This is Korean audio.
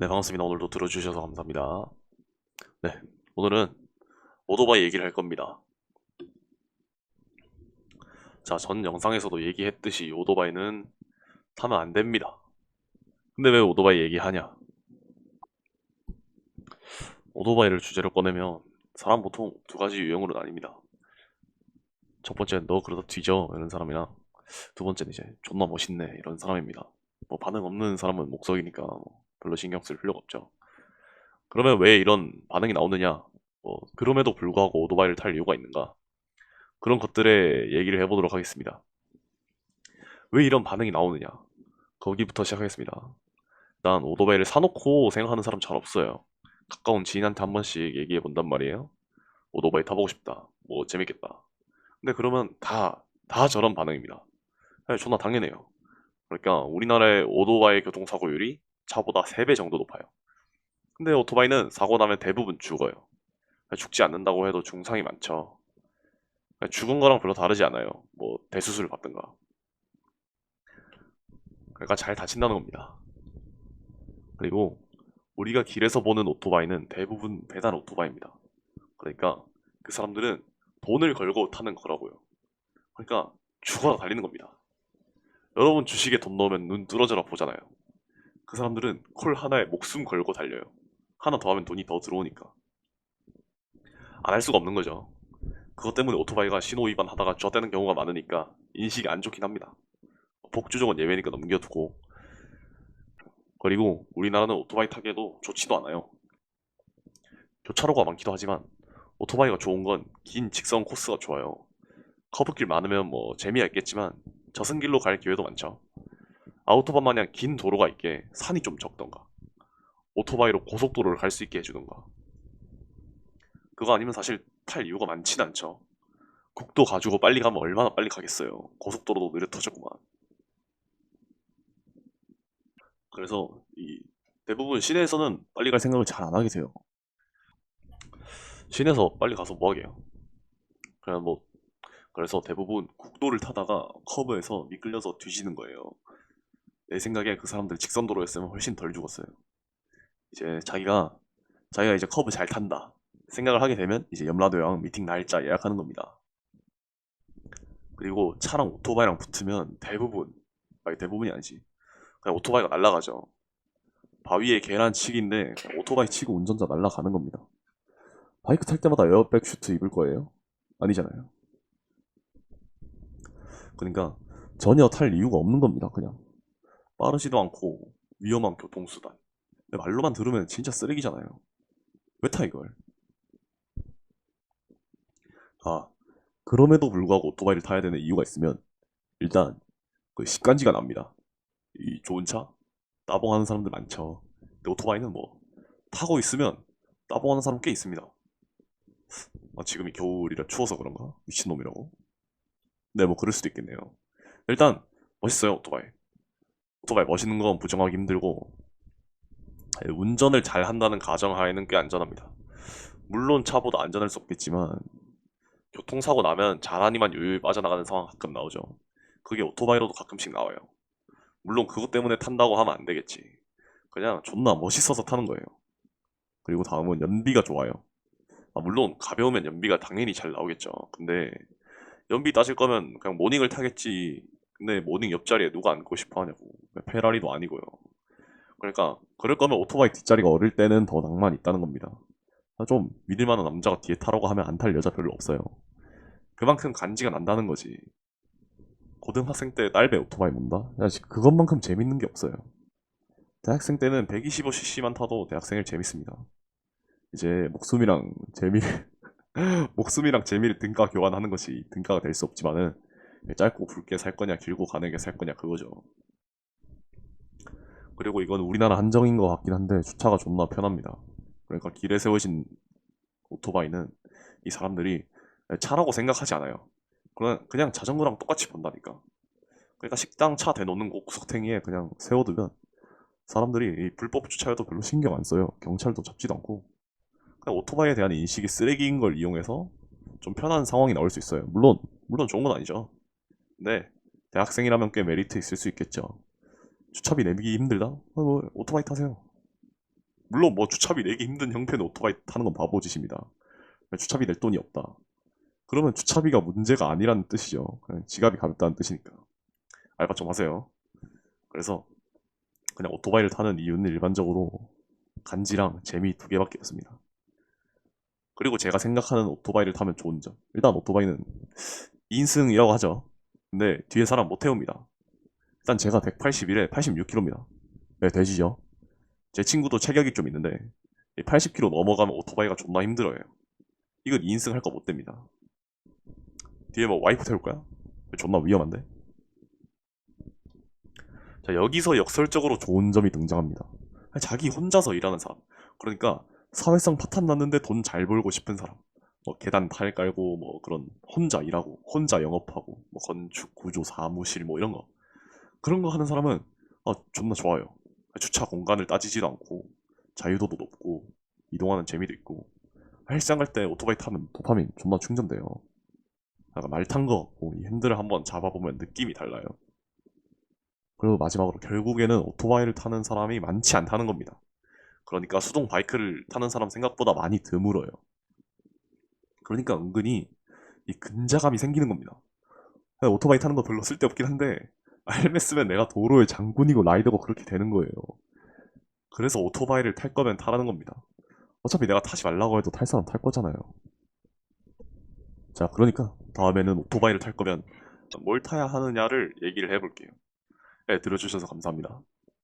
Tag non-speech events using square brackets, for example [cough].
네, 반갑습니다. 오늘도 들어주셔서 감사합니다. 네, 오늘은 오토바이 얘기를 할 겁니다. 자, 전 영상에서도 얘기했듯이 오토바이는 타면 안 됩니다. 근데 왜 오토바이 얘기하냐? 오토바이를 주제로 꺼내면 사람 보통 두 가지 유형으로 나뉩니다. 첫 번째는 너 그러다 뒤져 이런 사람이나 두 번째는 이제 존나 멋있네 이런 사람입니다. 뭐 반응 없는 사람은 목석이니까 뭐 별로 신경 쓸 필요가 없죠. 그러면 왜 이런 반응이 나오느냐? 뭐 그럼에도 불구하고 오토바이를 탈 이유가 있는가? 그런 것들에 얘기를 해보도록 하겠습니다. 왜 이런 반응이 나오느냐? 거기부터 시작하겠습니다. 일단 오토바이를 사놓고 생각하는 사람 잘 없어요. 가까운 지인한테 한 번씩 얘기해 본단 말이에요. 오토바이 타보고 싶다. 뭐 재밌겠다. 근데 그러면 다, 다 저런 반응입니다. 네, 존나 당연해요. 그러니까 우리나라의 오토바이 교통사고율이 차보다 3배 정도 높아요. 근데 오토바이는 사고 나면 대부분 죽어요. 죽지 않는다고 해도 중상이 많죠. 죽은 거랑 별로 다르지 않아요. 뭐 대수술을 받든가. 그러니까 잘 다친다는 겁니다. 그리고 우리가 길에서 보는 오토바이는 대부분 배달 오토바이입니다. 그러니까 그 사람들은 돈을 걸고 타는 거라고요. 그러니까 죽어라 달리는 겁니다. 여러분 주식에 돈 넣으면 눈 뚫어져라 보잖아요. 그 사람들은 콜 하나에 목숨 걸고 달려요. 하나 더 하면 돈이 더 들어오니까. 안 할 수가 없는 거죠. 그것 때문에 오토바이가 신호 위반 하다가 쥐어대는 경우가 많으니까 인식이 안 좋긴 합니다. 복주족은 예외니까 넘겨두고. 그리고 우리나라는 오토바이 타기에도 좋지도 않아요. 교차로가 많기도 하지만 오토바이가 좋은 건 긴 직선 코스가 좋아요. 커브길 많으면 뭐 재미가 있겠지만 저승길로 갈 기회도 많죠. 아우토바 마냥 긴 도로가 있게 산이 좀 적던가. 오토바이로 고속도로를 갈 수 있게 해주던가. 그거 아니면 사실 탈 이유가 많진 않죠. 국도 가지고 빨리 가면 얼마나 빨리 가겠어요. 고속도로도 느려 터졌구만. 그래서 이 대부분 시내에서는 빨리 갈 생각을 잘 안 하게 돼요. 시내에서 빨리 가서 뭐 하게요? 그냥 뭐 그래서 대부분 국도를 타다가 커브에서 미끌려서 뒤지는 거예요 내 생각에 그 사람들 직선도로였으면 훨씬 덜 죽었어요. 이제 자기가 자기가 이제 커브 잘 탄다 생각을 하게 되면 이제 염라도형 미팅 날짜 예약하는 겁니다. 그리고 차랑 오토바이랑 붙으면 대부분 아니 대부분이 아니지 그냥 오토바이가 날아가죠. 바위에 계란치기인데 오토바이 치고 운전자 날아가는 겁니다. 바이크 탈 때마다 에어백 슈트 입을 거예요? 아니잖아요. 그러니까 전혀 탈 이유가 없는 겁니다. 그냥 빠르지도 않고 위험한 교통수단. 근데 말로만 들으면 진짜 쓰레기잖아요. 왜 타 이걸? 아, 그럼에도 불구하고 오토바이를 타야 되는 이유가 있으면 일단 그 습관지가 납니다. 이 좋은 차 따봉하는 사람들 많죠. 근데 오토바이는 뭐 타고 있으면 따봉하는 사람 꽤 있습니다. 아, 지금이 겨울이라 추워서 그런가? 미친놈이라고? 네, 뭐 그럴 수도 있겠네요. 일단 멋있어요, 오토바이. 오토바이 멋있는 건 부정하기 힘들고 예, 운전을 잘 한다는 가정하에는 꽤 안전합니다. 물론 차보다 안전할 수 없겠지만 교통사고 나면 잘하니만 유유히 빠져나가는 상황 가끔 나오죠. 그게 오토바이로도 가끔씩 나와요. 물론 그것 때문에 탄다고 하면 안 되겠지. 그냥 존나 멋있어서 타는 거예요. 그리고 다음은 연비가 좋아요. 아, 물론 가벼우면 연비가 당연히 잘 나오겠죠. 근데 연비 따질 거면 그냥 모닝을 타겠지 근데 모닝 옆자리에 누가 앉고 싶어 하냐고. 페라리도 아니고요. 그러니까 그럴 거면 오토바이 뒷자리가 어릴 때는 더 낭만 있다는 겁니다. 아, 좀 믿을 만한 남자가 뒤에 타라고 하면 안 탈 여자 별로 없어요. 그만큼 간지가 난다는 거지. 고등학생 때 딸배 오토바이 지- 그것만큼 재밌는 게 없어요. 대학생 때는 125cc만 타도 대학생일 재밌습니다. 이제 목숨이랑 재미를 [laughs] 목숨이랑 재미를 등가 교환하는 것이 등가가 될 수 없지만은 짧고 굵게 살 거냐 길고 가늘게 살 거냐 그거죠. 그리고 이건 우리나라 한정인 것 같긴 한데 주차가 존나 편합니다. 그러니까 길에 세워진 오토바이는 이 사람들이 차라고 생각하지 않아요. 그냥, 자전거랑 똑같이 본다니까. 그러니까 식당 차 대놓는 곳 구석탱이에 그냥 세워두면 사람들이 이 불법 주차에도 별로 신경 안 써요. 경찰도 잡지도 않고. 그냥 오토바이에 대한 인식이 쓰레기인 걸 이용해서 좀 편한 상황이 나올 수 있어요. 물론, 물론 좋은 건 아니죠. 네, 대학생이라면 꽤 메리트 있을 수 있겠죠. 주차비 내기 힘들다? 어, 뭐, 오토바이 타세요. 물론 뭐 주차비 내기 힘든 형편의 오토바이 타는 건 바보짓입니다. 주차비 낼 돈이 없다. 그러면 주차비가 문제가 아니라는 뜻이죠. 그냥 지갑이 가볍다는 뜻이니까. 알바 좀 하세요. 그래서 그냥 오토바이를 타는 이유는 일반적으로 간지랑 재미 두 개밖에 없습니다. 그리고 제가 생각하는 오토바이를 타면 좋은 점. 일단 오토바이는 2인승이라고 하죠. 근데 뒤에 사람 못 태웁니다. 일단 제가 181에 86kg입니다. 네, 되시죠? 제 친구도 체격이 좀 있는데 80kg 넘어가면 오토바이가 존나 힘들어요. 이건 2인승 할 거 못 됩니다. 뒤에 뭐 와이프 태울까요? 존나 위험한데? 자, 여기서 역설적으로 좋은 점이 등장합니다. 자기 혼자서 일하는 사람. 그러니까 사회성 파탄 났는데 돈 잘 벌고 싶은 사람. 뭐 계단 탈 깔고 뭐 그런 혼자 일하고 혼자 영업하고 뭐 건축 구조 사무실 뭐 이런 거 그런 거 하는 사람은 아 존나 좋아요. 주차 공간을 따지지도 않고 자유도도 높고 이동하는 재미도 있고 헬스장 갈 때 오토바이 타면 도파민 존나 충전돼요. 약간 말탄 거 같고 이 핸들을 한번 잡아보면 느낌이 달라요. 그리고 마지막으로 결국에는 오토바이를 타는 사람이 많지 않다는 겁니다. 그러니까 수동 바이크를 타는 사람 생각보다 많이 드물어요. 그러니까 은근히 이 근자감이 생기는 겁니다. 오토바이 타는 거 별로 쓸데없긴 한데 알매 쓰면 내가 도로의 장군이고 라이더고 그렇게 되는 거예요. 그래서 오토바이를 탈 거면 타라는 겁니다. 어차피 내가 타지 말라고 해도 탈 사람 탈 거잖아요. 자, 그러니까 다음에는 오토바이를 탈 거면 뭘 타야 하느냐를 얘기를 해볼게요. 네, 들어주셔서 감사합니다.